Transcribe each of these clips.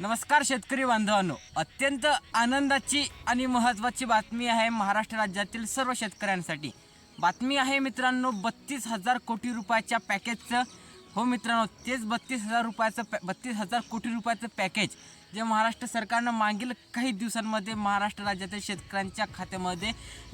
नमस्कार शेतकरी बांधवांनो. अत्यंत आनंदाची आणि महत्त्वाची बातमी आहे महाराष्ट्र राज्यातील सर्व शेतकऱ्यांसाठी. बातमी आहे मित्रांनो बत्तीस हजार कोटी रुपयाच्या पॅकेजचं. हो मित्रांनो तेच बत्तीस हजार रुपयाचं पॅ बत्तीस हजार कोटी रुपयाचं पॅकेज. जे महाराष्ट्र सरकारनं मागील काही दिवसांमध्ये महाराष्ट्र राज्यातील शेतकऱ्यांच्या खात्यामध्ये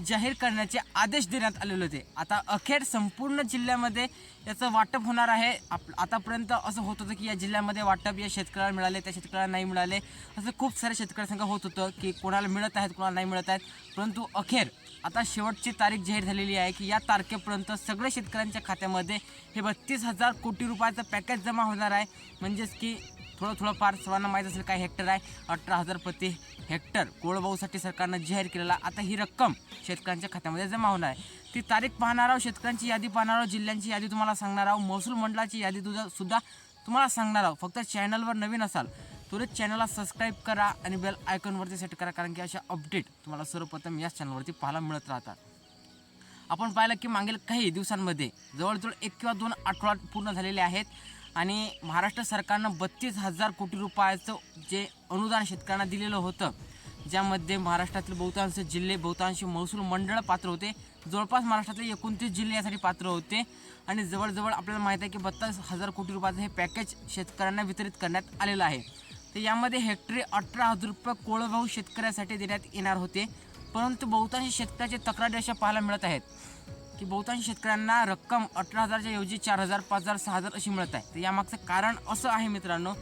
जाहीर करण्याचे आदेश देण्यात आलेले होते. आता अखेर संपूर्ण जिल्ह्यामध्ये याचं वाटप होणार आहे. आप आतापर्यंत असं होत होतं की या जिल्ह्यामध्ये वाटप या शेतकऱ्याला मिळाले त्या शेतकऱ्याला नाही मिळाले. असं खूप साऱ्या शेतकऱ्यांसंग होत होतं की कोणाला मिळत आहेत कोणाला नाही मिळत आहेत. परंतु अखेर आता शेवटची तारीख जाहीर झालेली आहे की या तारखेपर्यंत सगळ्या शेतकऱ्यांच्या खात्यामध्ये हे बत्तीस हजार कोटी रुपयाचं पॅकेज जमा होणार आहे. म्हणजेच की थोडं थोडं फार सर्वांना माहीत असेल काय हेक्टर आहे. अठरा हजार प्रति हेक्टर कोळभाऊसाठी सरकारनं जाहीर केलेला आता ही रक्कम शेतकऱ्यांच्या खात्यामध्ये जमा होणार आहे. ती तारीख पाहणार आहोत शेतकऱ्यांची यादी पाहणार आहोत जिल्ह्यांची यादी तुम्हाला सांगणार आहोत महसूल मंडळाची यादी तुझा सुद्धा तुम्हाला सांगणार आहोत. फक्त चॅनलवर नवीन असाल तुरंत चॅनलला सबस्क्राईब करा आणि बेल आयकॉनवरती सेट करा कारण की अशा अपडेट तुम्हाला सर्वप्रथम याच चॅनलवरती पाहायला मिळत राहतात. आपण पाहिलं की मागील काही दिवसांमध्ये जवळजवळ एक किंवा दोन आठवड्यात पूर्ण झालेले आहेत. आणि महाराष्ट्र सरकारनं बत्तीस हजार कोटी रुपयाचं जे अनुदान शेतकऱ्यांना दिलेलं होतं ज्यामध्ये महाराष्ट्रातील बहुतांश जिल्हे बहुतांश महसूल मंडळ पात्र होते. जवळपास महाराष्ट्रातले एकोणतीस जिल्हे यासाठी पात्र होते. आणि जवळजवळ आपल्याला माहीत आहे की बत्तीस हजार कोटी रुपयाचं हे पॅकेज शेतकऱ्यांना वितरित करण्यात आलेलं आहे. तर यामध्ये हेक्टरी अठरा हजार रुपये कोळभाऊ शेतकऱ्यासाठी देण्यात येणार होते. परंतु बहुतांश शेतकऱ्याचे तक्रारी अशा पाहायला मिळत आहेत. की बहुतांश शेतकऱ्यांना रक्कम अठरा हजारच्या ऐवजी चार हजार पाच हजार सहा हजार अशी मिळत आहे. तर यामागचं कारण असं आहे मित्रांनो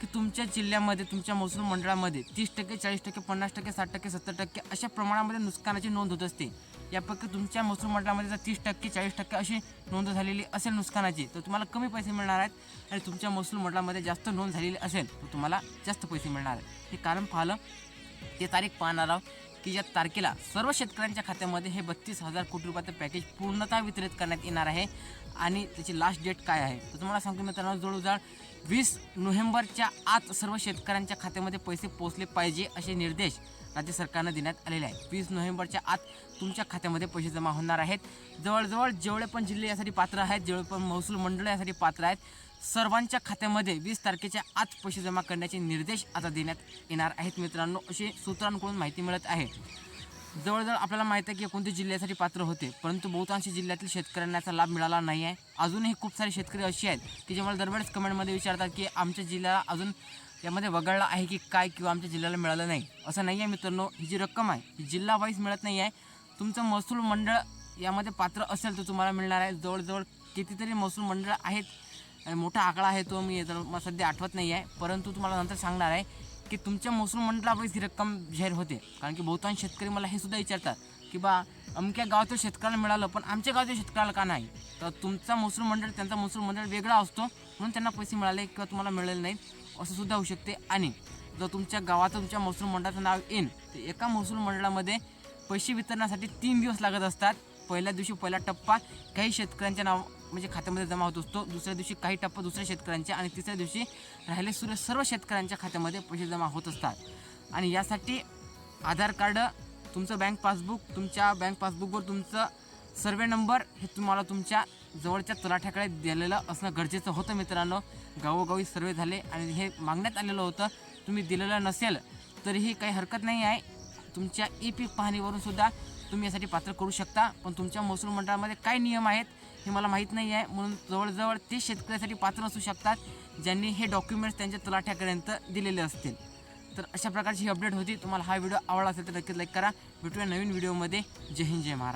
की तुमच्या जिल्ह्यामध्ये तुमच्या महसूल मंडळामध्ये तीस टक्के चाळीस टक्के पन्नास टक्के साठ टक्के सत्तर टक्के अशा प्रमाणामध्ये नुकसानाची नोंद होत असते. यापैकी तुमच्या महसूल मंडळामध्ये जर तीस टक्के चाळीस टक्के अशी नोंद झालेली असेल नुकसानाची तर तुम्हाला कमी पैसे मिळणार आहेत आणि तुमच्या महसूल मंडळामध्ये जास्त नोंद झालेली असेल तर तुम्हाला जास्त पैसे मिळणार आहेत. हे कारण पाहिलं ते तारीख पाहणार आहोत की या तारखेला सर्व शेतकऱ्यांच्या खात्यामध्ये हे बत्तीस हजार कोटी रुपयाचं पॅकेज पूर्णतः वितरित करण्यात येणार आहे. आणि त्याची लास्ट डेट काय आहे? तर तुम्हाला सांगतो मित्रांनो जवळजवळ वीस नोव्हेंबरच्या आत सर्व शेतकऱ्यांच्या खात्यामध्ये पैसे पोहोचले पाहिजे असे निर्देश राज्य सरकारनं देण्यात आलेले आहेत. वीस नोव्हेंबरच्या आत तुमच्या खात्यामध्ये पैसे जमा होणार आहेत. जवळजवळ जेवढे पण जिल्हे यासाठी पात्र आहेत जेवढे पण महसूल मंडळ यासाठी पात्र आहेत सर्वांच्या खात्यामध्ये वीस तारखेच्या आत पैसे जमा करण्याचे निर्देश आता देण्यात येणार आहेत मित्रांनो असे सूत्रांकडून माहिती मिळत आहे. जवळजवळ आपल्याला माहीत आहे की कोणत्या जिल्ह्यासाठी पात्र होते परंतु बहुतांश जिल्ह्यातील शेतकऱ्यांना याचा लाभ मिळाला नाही आहे. अजूनही खूप सारे शेतकरी असे आहेत की जे मला दरवेळेस कमेंटमध्ये विचारतात की आमच्या जिल्ह्याला अजून यामध्ये वगळला आहे की काय किंवा आमच्या जिल्ह्याला मिळालं नाही. असं नाही आहे मित्रांनो ही जी रक्कम आहे ही जिल्हा वाईज मिळत नाही आहे. तुमचं महसूल मंडळ यामध्ये पात्र असेल तर तुम्हाला मिळणार आहे. जवळजवळ कितीतरी महसूल मंडळ आहेत आणि मोठा आकडा आहे तो मी तर मला सध्या आठवत नाही आहे. परंतु तुम्हाला नंतर सांगणार आहे की तुमच्या महसूल मंडळापैकी ही रक्कम जाहीर होते. कारण की बहुतांश शेतकरी मला हे सुद्धा विचारतात की बा अमक्या गावातील शेतकऱ्याला मिळालं पण आमच्या गावातील शेतकऱ्याला का नाही? तर तुमचा महसूल मंडळ त्यांचा महसूल मंडळ वेगळा असतो म्हणून त्यांना पैसे मिळाले किंवा तुम्हाला मिळाले नाहीत असं सुद्धा होऊ शकते. आणि जर तुमच्या गावाचं तुमच्या महसूल मंडळाचं नाव येईन तर एका महसूल मंडळामध्ये पैसे वितरणासाठी तीन दिवस लागत असतात. पहिल्या दिवशी पहिला टप्पा काही शेतकऱ्यांच्या नाव म्हणजे खात्यामध्ये जमा होत असतो. दुसऱ्या दिवशी काही टप्पा दुसऱ्या शेतकऱ्यांच्या आणि तिसऱ्या दिवशी राहिले सुरे सर्व शेतकऱ्यांच्या खात्यामध्ये पैसे जमा होत असतात. आणि यासाठी आधार कार्ड तुमचं बँक पासबुक तुमच्या बँक पासबुकवर तुमचं सर्वे नंबर हे तुम्हाला तुमच्या जवळच्या तलाठ्याकडे दिलेलं असणं गरजेचं होतं मित्रांनो. गावोगावी सर्वे झाले आणि हे मागण्यात आलेलं होतं. तुम्ही दिलेलं नसेल तरीही काही हरकत नाही आहे. तुमच्या ई पीक पाहणीवरून सुद्धा तुम्ही यासाठी पात्र करू शकता पण तुमच्या महसूल मंडळामध्ये काय नियम आहेत हे मला माहीत नाही आहे. म्हणून जवळजवळ ते शेतकऱ्यासाठी पात्र असू शकतात ज्यांनी हे डॉक्युमेंट्स त्यांच्या तलाठ्यापर्यंत दिलेले असतील. तर अशा प्रकारची ही अपडेट होती. तुम्हाला हा व्हिडिओ आवडला असेल तर नक्कीच लाईक करा. भेटूया नवीन व्हिडिओमध्ये. जय हिंद जय महाराज